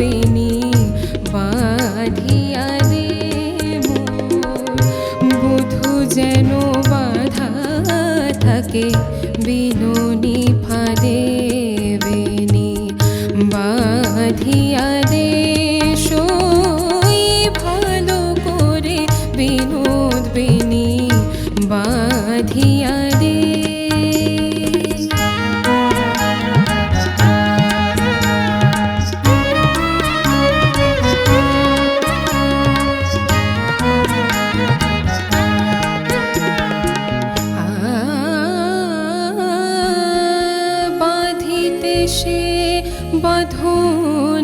বেনি বাঁধিয়া দে যেন বাধা থাকে বিনুনি ফাঁদে বেনি। বাঁধিয়া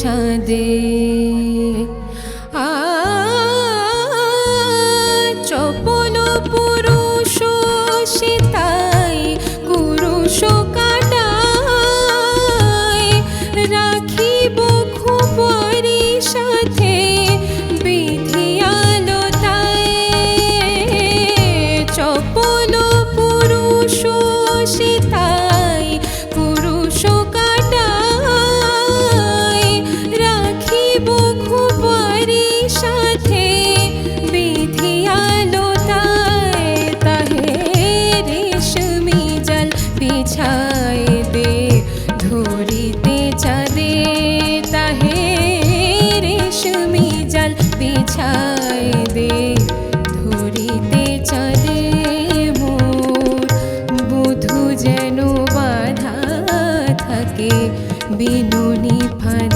ছাদে বিছায় দে, ধরিতে চাঁদে তাহে রেশমি জল বিছায় দে, ধরিতে চাঁদে মোর বুধু যেন বাধা থাকে, বিনুনি ফাঁদে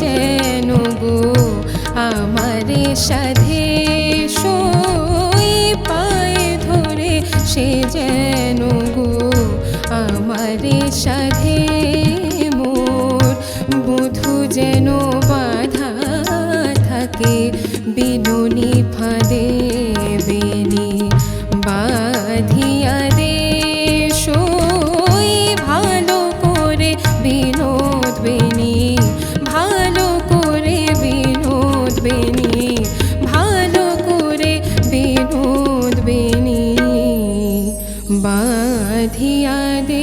যেন গো, আমারে সাধে সই পায়ে ধরে সে যেন গো, আমারে সাধে মোর বুধু যেন বাধা থাকে, বিনুনি ফাঁদে বাধিয়া দে